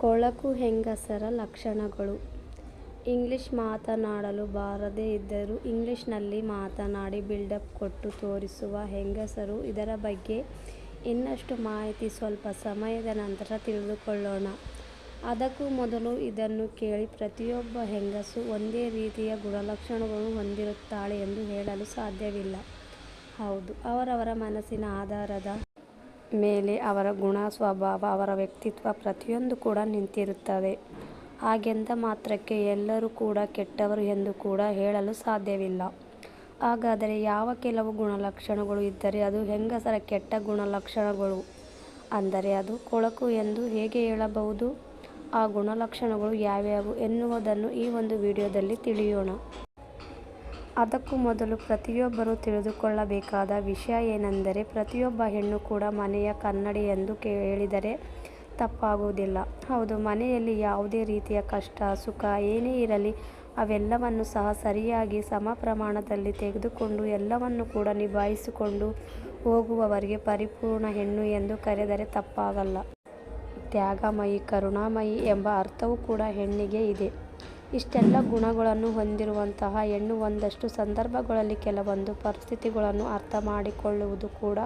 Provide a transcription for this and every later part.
ಕೊಳಕು ಹೆಂಗಸರ ಲಕ್ಷಣಗಳು ಇಂಗ್ಲಿಷ್ ಮಾತನಾಡಲು ಬಾರದೇ ಇದ್ದರೂ ಇಂಗ್ಲಿಷ್ನಲ್ಲಿ ಮಾತನಾಡಿ ಬಿಲ್ಡಪ್ ಕೊಟ್ಟು ತೋರಿಸುವ ಹೆಂಗಸರು ಇದರ ಬಗ್ಗೆ ಇನ್ನಷ್ಟು ಮಾಹಿತಿ ಸ್ವಲ್ಪ ಸಮಯದ ನಂತರ ತಿಳಿದುಕೊಳ್ಳೋಣ. ಅದಕ್ಕೂ ಮೊದಲು ಇದನ್ನು ಕೇಳಿ ಪ್ರತಿಯೊಬ್ಬ ಹೆಂಗಸು ಒಂದೇ ರೀತಿಯ ಗುಣಲಕ್ಷಣಗಳು ಹೊಂದಿರುತ್ತಾಳೆ ಎಂದು ಹೇಳಲು ಸಾಧ್ಯವಿಲ್ಲ. ಹೌದು, ಅವರವರ ಮನಸ್ಸಿನ ಆಧಾರದ ಮೇಲೆ ಅವರ ಗುಣ, ಸ್ವಭಾವ, ಅವರ ವ್ಯಕ್ತಿತ್ವ ಪ್ರತಿಯೊಂದು ಕೂಡ ನಿಂತಿರುತ್ತದೆ. ಹಾಗೆಂದ ಮಾತ್ರಕ್ಕೆ ಎಲ್ಲರೂ ಕೂಡ ಕೆಟ್ಟವರು ಎಂದು ಕೂಡ ಹೇಳಲು ಸಾಧ್ಯವಿಲ್ಲ. ಹಾಗಾದರೆ ಯಾವ ಕೆಲವು ಗುಣಲಕ್ಷಣಗಳು ಇದ್ದರೆ ಅದು ಹೆಂಗಸರ ಕೆಟ್ಟ ಗುಣಲಕ್ಷಣಗಳು, ಅಂದರೆ ಅದು ಕೊಳಕು ಎಂದು ಹೇಗೆ ಹೇಳಬಹುದು? ಆ ಗುಣಲಕ್ಷಣಗಳು ಯಾವ್ಯಾವು ಎನ್ನುವುದನ್ನು ಈ ಒಂದು ವಿಡಿಯೋದಲ್ಲಿ ತಿಳಿಯೋಣ. ಅದಕ್ಕೂ ಮೊದಲು ಪ್ರತಿಯೊಬ್ಬರೂ ತಿಳಿದುಕೊಳ್ಳಬೇಕಾದ ವಿಷಯ ಏನೆಂದರೆ ಪ್ರತಿಯೊಬ್ಬ ಹೆಣ್ಣು ಕೂಡ ಮನೆಯ ಕನ್ನಡಿ ಎಂದು ಹೇಳಿದರೆ ತಪ್ಪಾಗುವುದಿಲ್ಲ. ಹೌದು, ಮನೆಯಲ್ಲಿ ಯಾವುದೇ ರೀತಿಯ ಕಷ್ಟ, ಸುಖ ಏನೇ ಇರಲಿ ಅವೆಲ್ಲವನ್ನು ಸಹ ಸರಿಯಾಗಿ ಸಮ ಪ್ರಮಾಣದಲ್ಲಿ ತೆಗೆದುಕೊಂಡು ಎಲ್ಲವನ್ನು ಕೂಡ ನಿಭಾಯಿಸಿಕೊಂಡು ಹೋಗುವವರಿಗೆ ಪರಿಪೂರ್ಣ ಹೆಣ್ಣು ಎಂದು ಕರೆದರೆ ತಪ್ಪಾಗಲ್ಲ. ತ್ಯಾಗಮಯಿ, ಕರುಣಾಮಯಿ ಎಂಬ ಅರ್ಥವೂ ಕೂಡ ಹೆಣ್ಣಿಗೆ ಇದೆ. ಇಷ್ಟೆಲ್ಲ ಗುಣಗಳನ್ನು ಹೊಂದಿರುವಂತಹ ಹೆಣ್ಣು ಒಂದಷ್ಟು ಸಂದರ್ಭಗಳಲ್ಲಿ ಕೆಲವೊಂದು ಪರಿಸ್ಥಿತಿಗಳನ್ನು ಅರ್ಥ ಮಾಡಿಕೊಳ್ಳುವುದು ಕೂಡ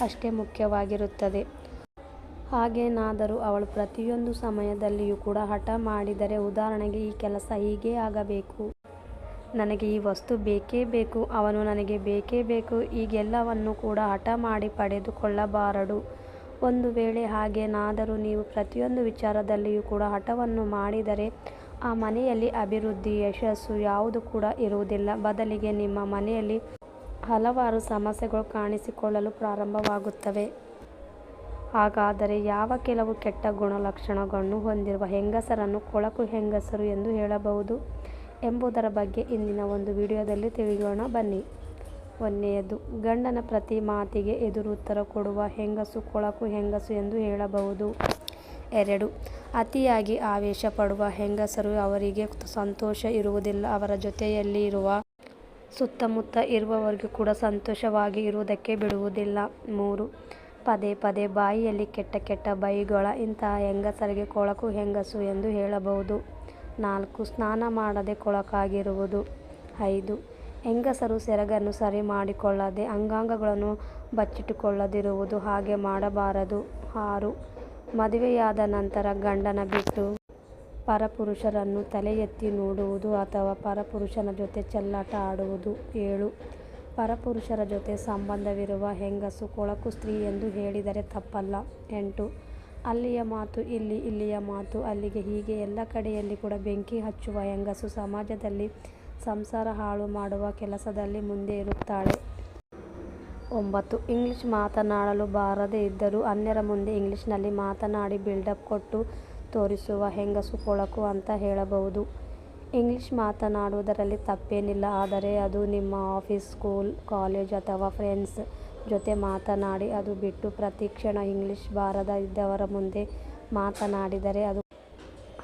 ಅಷ್ಟೇ ಮುಖ್ಯವಾಗಿರುತ್ತದೆ. ಹಾಗೇನಾದರೂ ಅವಳು ಪ್ರತಿಯೊಂದು ಸಮಯದಲ್ಲಿಯೂ ಕೂಡ ಹಠ ಮಾಡಿದರೆ ಉದಾಹರಣೆಗೆ ಈ ಕೆಲಸ ಹೀಗೇ ಆಗಬೇಕು, ನನಗೆ ಈ ವಸ್ತು ಬೇಕೇ ಬೇಕು, ಅವನು ನನಗೆ ಬೇಕೇ ಬೇಕು ಈಗೆಲ್ಲವನ್ನು ಕೂಡ ಹಠ ಮಾಡಿ ಪಡೆದುಕೊಳ್ಳಬಾರದು. ಒಂದು ವೇಳೆ ಹಾಗೇನಾದರೂ ನೀವು ಪ್ರತಿಯೊಂದು ವಿಚಾರದಲ್ಲಿಯೂ ಕೂಡ ಹಠವನ್ನು ಮಾಡಿದರೆ ಆ ಮನೆಯಲ್ಲಿ ಅಭಿವೃದ್ಧಿ, ಯಶಸ್ಸು ಯಾವುದು ಕೂಡ ಇರುವುದಿಲ್ಲ. ಬದಲಿಗೆ ನಿಮ್ಮ ಮನೆಯಲ್ಲಿ ಹಲವಾರು ಸಮಸ್ಯೆಗಳು ಕಾಣಿಸಿಕೊಳ್ಳಲು ಪ್ರಾರಂಭವಾಗುತ್ತವೆ. ಹಾಗಾದರೆ ಯಾವ ಕೆಲವು ಕೆಟ್ಟ ಗುಣಲಕ್ಷಣಗಳನ್ನು ಹೊಂದಿರುವ ಹೆಂಗಸರನ್ನು ಕೊಳಕು ಹೆಂಗಸರು ಎಂದು ಹೇಳಬಹುದು ಎಂಬುದರ ಬಗ್ಗೆ ಇಂದಿನ ಒಂದು ವಿಡಿಯೋದಲ್ಲಿ ತಿಳಿಯೋಣ ಬನ್ನಿ. ಒಂದನೆಯದು, ಗಂಡನ ಪ್ರತಿ ಮಾತಿಗೆ ಎದುರುತ್ತರ ಕೊಡುವ ಹೆಂಗಸು ಕೊಳಕು ಹೆಂಗಸು ಎಂದು ಹೇಳಬಹುದು. ಎರಡು, ಅತಿಯಾಗಿ ಆವೇಶ ಪಡುವ ಹೆಂಗಸರು ಅವರಿಗೆ ಸಂತೋಷ ಇರುವುದಿಲ್ಲ. ಅವರ ಜೊತೆಯಲ್ಲಿ ಇರುವ ಸುತ್ತಮುತ್ತ ಇರುವವರಿಗೂ ಕೂಡ ಸಂತೋಷವಾಗಿ ಇರುವುದಕ್ಕೆ ಬಿಡುವುದಿಲ್ಲ. ಮೂರು, ಪದೇ ಪದೇ ಬಾಯಿಯಲ್ಲಿ ಕೆಟ್ಟ ಕೆಟ್ಟ ಬೈಗುಳ ಇಂತಹ ಹೆಂಗಸರಿಗೆ ಕೊಳಕು ಹೆಂಗಸು ಎಂದು ಹೇಳಬಹುದು. ನಾಲ್ಕು, ಸ್ನಾನ ಮಾಡದೆ ಕೊಳಕಾಗಿರುವುದು. ಐದು, ಹೆಂಗಸರು ಸೆರಗನ್ನು ಸರಿ ಮಾಡಿಕೊಳ್ಳದೆ ಅಂಗಾಂಗಗಳನ್ನು ಬಚ್ಚಿಟ್ಟುಕೊಳ್ಳದಿರುವುದು ಹಾಗೆ ಮಾಡಬಾರದು. ಆರು, ಮದುವೆಯಾದ ನಂತರ ಗಂಡನ ಬಿಟ್ಟು ಪರಪುರುಷರನ್ನು ತಲೆ ಎತ್ತಿ ನೋಡುವುದು ಅಥವಾ ಪರಪುರುಷನ ಜೊತೆ ಚೆಲ್ಲಾಟ ಆಡುವುದು. ಏಳು, ಪರಪುರುಷರ ಜೊತೆ ಸಂಬಂಧವಿರುವ ಹೆಂಗಸು ಕೊಳಕು ಸ್ತ್ರೀ ಎಂದು ಹೇಳಿದರೆ ತಪ್ಪಲ್ಲ. ಎಂಟು, ಅಲ್ಲಿಯ ಮಾತು ಇಲ್ಲಿ, ಇಲ್ಲಿಯ ಮಾತು ಅಲ್ಲಿಗೆ ಹೀಗೆ ಎಲ್ಲ ಕಡೆಯಲ್ಲಿ ಕೂಡ ಬೆಂಕಿ ಹಚ್ಚುವ ಹೆಂಗಸು ಸಮಾಜದಲ್ಲಿ ಸಂಸಾರ ಹಾಳು ಮಾಡುವ ಕೆಲಸದಲ್ಲಿ ಮುಂದೆ ಇರುತ್ತಾಳೆ. ಒಂಬತ್ತು, ಇಂಗ್ಲಿಷ್ ಮಾತನಾಡಲು ಬಾರದೇ ಇದ್ದರೂ ಅನ್ಯರ ಮುಂದೆ ಇಂಗ್ಲಿಷ್ನಲ್ಲಿ ಮಾತನಾಡಿ ಬಿಲ್ಡಪ್ ಕೊಟ್ಟು ತೋರಿಸುವ ಹೆಂಗಸು ಕೊಳಕು ಅಂತ ಹೇಳಬಹುದು. ಇಂಗ್ಲಿಷ್ ಮಾತನಾಡುವುದರಲ್ಲಿ ತಪ್ಪೇನಿಲ್ಲ. ಆದರೆ ಅದು ನಿಮ್ಮ ಆಫೀಸ್, ಸ್ಕೂಲ್, ಕಾಲೇಜ್ ಅಥವಾ ಫ್ರೆಂಡ್ಸ್ ಜೊತೆ ಮಾತನಾಡಿ, ಅದು ಬಿಟ್ಟು ಪ್ರತಿಕ್ಷಣ ಇಂಗ್ಲಿಷ್ ಬಾರದ ಇದ್ದವರ ಮುಂದೆ ಮಾತನಾಡಿದರೆ ಅದು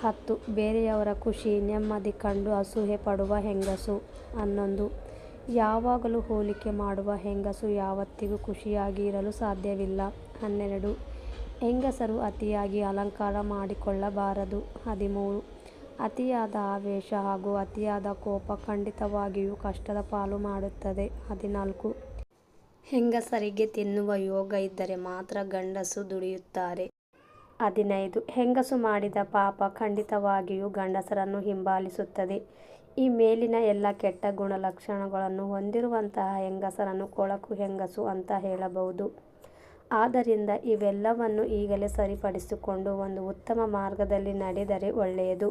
ಹತ್ತು, ಬೇರೆಯವರ ಖುಷಿ, ನೆಮ್ಮದಿ ಕಂಡು ಅಸೂಹೆ ಪಡುವ ಹೆಂಗಸು. ಹನ್ನೊಂದು, ಯಾವಾಗಲೂ ಹೋಲಿಕೆ ಮಾಡುವ ಹೆಂಗಸು ಯಾವತ್ತಿಗೂ ಖುಷಿಯಾಗಿ ಇರಲು ಸಾಧ್ಯವಿಲ್ಲ. ಹನ್ನೆರಡು, ಹೆಂಗಸರು ಅತಿಯಾಗಿ ಅಲಂಕಾರ ಮಾಡಿಕೊಳ್ಳಬಾರದು. ಹದಿಮೂರು, ಅತಿಯಾದ ಆವೇಶ ಹಾಗೂ ಅತಿಯಾದ ಕೋಪ ಖಂಡಿತವಾಗಿಯೂ ಕಷ್ಟದ ಪಾಲು ಮಾಡುತ್ತದೆ. ಹದಿನಾಲ್ಕು, ಹೆಂಗಸರಿಗೆ ತಿನ್ನುವ ಯೋಗ ಇದ್ದರೆ ಮಾತ್ರ ಗಂಡಸು ದುಡಿಯುತ್ತಾರೆ. ಹದಿನೈದು, ಹೆಂಗಸು ಮಾಡಿದ ಪಾಪ ಖಂಡಿತವಾಗಿಯೂ ಗಂಡಸರನ್ನು ಹಿಂಬಾಲಿಸುತ್ತದೆ. ಈ ಮೇಲಿನ ಎಲ್ಲ ಕೆಟ್ಟ ಗುಣಲಕ್ಷಣಗಳನ್ನು ಹೊಂದಿರುವಂತಹ ಹೆಂಗಸರನ್ನು ಕೊಳಕು ಹೆಂಗಸು ಅಂತ ಹೇಳಬಹುದು. ಆದ್ದರಿಂದ ಇವೆಲ್ಲವನ್ನು ಈಗಲೇ ಸರಿಪಡಿಸಿಕೊಂಡು ಒಂದು ಉತ್ತಮ ಮಾರ್ಗದಲ್ಲಿ ನಡೆದರೆ ಒಳ್ಳೆಯದು.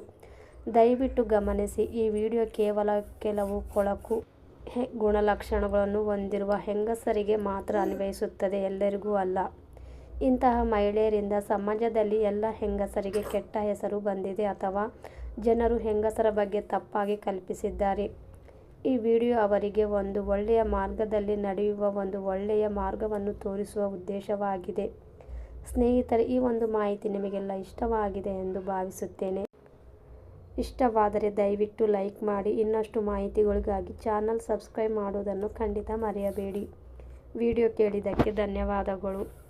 ದಯವಿಟ್ಟು ಗಮನಿಸಿ, ಈ ವಿಡಿಯೋ ಕೇವಲ ಕೆಲವು ಕೊಳಕು ಗುಣಲಕ್ಷಣಗಳನ್ನು ಹೊಂದಿರುವ ಹೆಂಗಸರಿಗೆ ಮಾತ್ರ ಅನ್ವಯಿಸುತ್ತದೆ ಎಲ್ಲರಿಗೂ ಅಲ್ಲ. ಇಂತಹ ಮಹಿಳೆಯರಿಂದ ಸಮಾಜದಲ್ಲಿ ಎಲ್ಲ ಹೆಂಗಸರಿಗೆ ಕೆಟ್ಟ ಹೆಸರು ಬಂದಿದೆ ಅಥವಾ ಜನರು ಹೆಂಗಸರ ಬಗ್ಗೆ ತಪ್ಪಾಗಿ ಕಲ್ಪಿಸಿದ್ದಾರೆ. ಈ ವಿಡಿಯೋ ಅವರಿಗೆ ಒಂದು ಒಳ್ಳೆಯ ಮಾರ್ಗದಲ್ಲಿ ನಡೆಯುವ ಒಂದು ಒಳ್ಳೆಯ ಮಾರ್ಗವನ್ನು ತೋರಿಸುವ ಉದ್ದೇಶವಾಗಿದೆ. ಸ್ನೇಹಿತರೆ, ಈ ಒಂದು ಮಾಹಿತಿ ನಿಮಗೆಲ್ಲ ಇಷ್ಟವಾಗಿದೆ ಎಂದು ಭಾವಿಸುತ್ತೇನೆ. ಇಷ್ಟವಾದರೆ ದಯವಿಟ್ಟು ಲೈಕ್ ಮಾಡಿ. ಇನ್ನಷ್ಟು ಮಾಹಿತಿಗಳಿಗಾಗಿ ಚಾನಲ್ ಸಬ್ಸ್ಕ್ರೈಬ್ ಮಾಡುವುದನ್ನು ಖಂಡಿತ ಮರೆಯಬೇಡಿ. ವಿಡಿಯೋ ಕೇಳಿದ್ದಕ್ಕೆ ಧನ್ಯವಾದಗಳು.